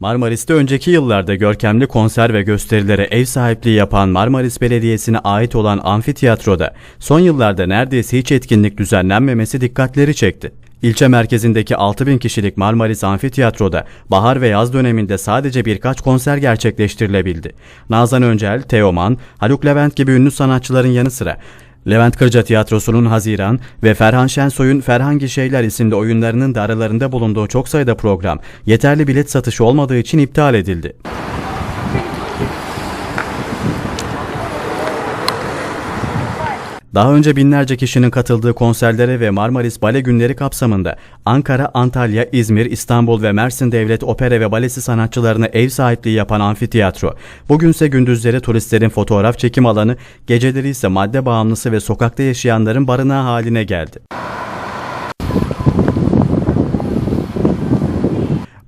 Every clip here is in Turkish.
Marmaris'te önceki yıllarda görkemli konser ve gösterilere ev sahipliği yapan Marmaris Belediyesi'ne ait olan amfitiyatroda son yıllarda neredeyse hiç etkinlik düzenlenmemesi dikkatleri çekti. İlçe merkezindeki 6000 kişilik Marmaris Amfitiyatro'da bahar ve yaz döneminde sadece birkaç konser gerçekleştirilebildi. Nazan Öncel, Teoman, Haluk Levent gibi ünlü sanatçıların yanı sıra Levent Kırca Tiyatrosu'nun Haziran ve Ferhan Şensoy'un Ferhangi Şeyler isimli oyunlarının da aralarında bulunduğu çok sayıda program yeterli bilet satışı olmadığı için iptal edildi. Daha önce binlerce kişinin katıldığı konserlere ve Marmaris Bale Günleri kapsamında Ankara, Antalya, İzmir, İstanbul ve Mersin Devlet Opera ve Balesi sanatçılarına ev sahipliği yapan amfiteyatro, bugünse gündüzleri turistlerin fotoğraf çekim alanı, geceleri ise madde bağımlısı ve sokakta yaşayanların barınağı haline geldi.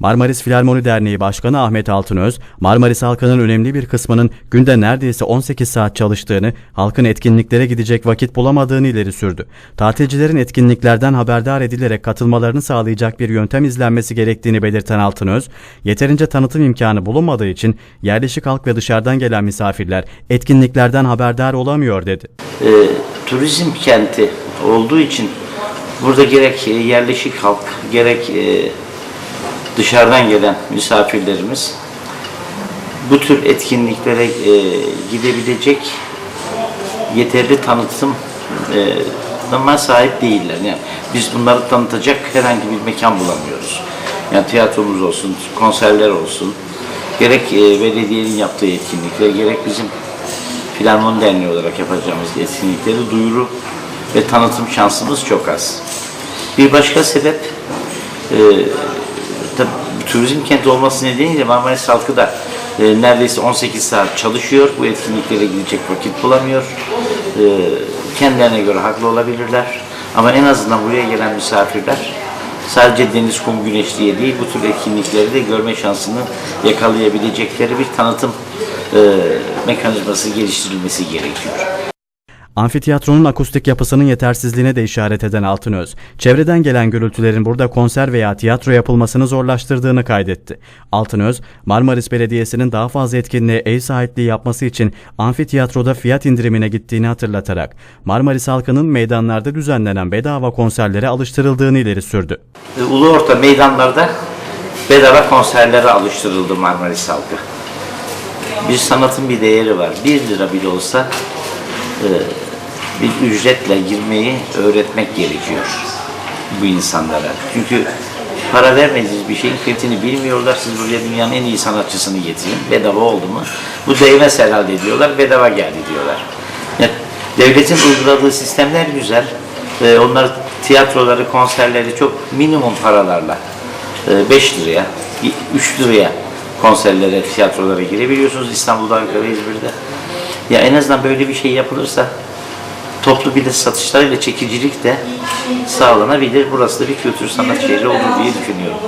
Marmaris Filarmoni Derneği Başkanı Ahmet Altınöz, Marmaris halkının önemli bir kısmının günde neredeyse 18 saat çalıştığını, halkın etkinliklere gidecek vakit bulamadığını ileri sürdü. Tatilcilerin etkinliklerden haberdar edilerek katılmalarını sağlayacak bir yöntem izlenmesi gerektiğini belirten Altınöz, yeterince tanıtım imkanı bulunmadığı için yerleşik halk ve dışarıdan gelen misafirler etkinliklerden haberdar olamıyor dedi. e, turizm kenti olduğu için burada gerek yerleşik halk gerek e, dışarıdan gelen misafirlerimiz bu tür etkinliklere e, gidebilecek yeterli tanıtım e, sahip değiller. Yani biz bunları tanıtacak herhangi bir mekan bulamıyoruz. Yani tiyatromuz olsun, konserler olsun, gerek e, belediyenin yaptığı etkinlikler, gerek bizim Filarmoni Derneği olarak yapacağımız etkinlikleri duyuru ve tanıtım şansımız çok az. Bir başka sebep e, turizm kenti olması nedeniyle Marmaris halkı da e, neredeyse 18 saat çalışıyor. Bu etkinliklere gidecek vakit bulamıyor. E, kendilerine göre haklı olabilirler. Ama en azından buraya gelen misafirler sadece deniz, kum, güneş diye değil bu tür etkinlikleri de görme şansını yakalayabilecekleri bir tanıtım e, mekanizması geliştirilmesi gerekiyor. Amfiteyatronun akustik yapısının yetersizliğine de işaret eden Altınöz, çevreden gelen gürültülerin burada konser veya tiyatro yapılmasını zorlaştırdığını kaydetti. Altınöz, Marmaris Belediyesi'nin daha fazla etkinliğe ev sahipliği yapması için amfiteyatroda fiyat indirimine gittiğini hatırlatarak, Marmaris halkının meydanlarda düzenlenen bedava konserlere alıştırıldığını ileri sürdü. E, Ulu orta meydanlarda bedava konserlere alıştırıldı Marmaris halkı. Bir sanatın bir değeri var. Bir lira bile olsa e, bir ücretle girmeyi öğretmek gerekiyor bu insanlara. Çünkü para vermediğiniz bir şeyin kıymetini bilmiyorlar. Siz buraya dünyanın en iyi sanatçısını getirin. Bedava oldu mu? Bu değmez herhalde diyorlar. Bedava geldi diyorlar. Yani devletin uyguladığı sistemler güzel. Ee, onlar tiyatroları, konserleri çok minimum paralarla 5 liraya, 3 liraya konserlere, tiyatrolara girebiliyorsunuz İstanbul'da, Ankara, İzmir'de. Ya en azından böyle bir şey yapılırsa toplu bilet satışlarıyla çekicilik de sağlanabilir. Burası da bir kültür sanat şehri olur diye düşünüyorum.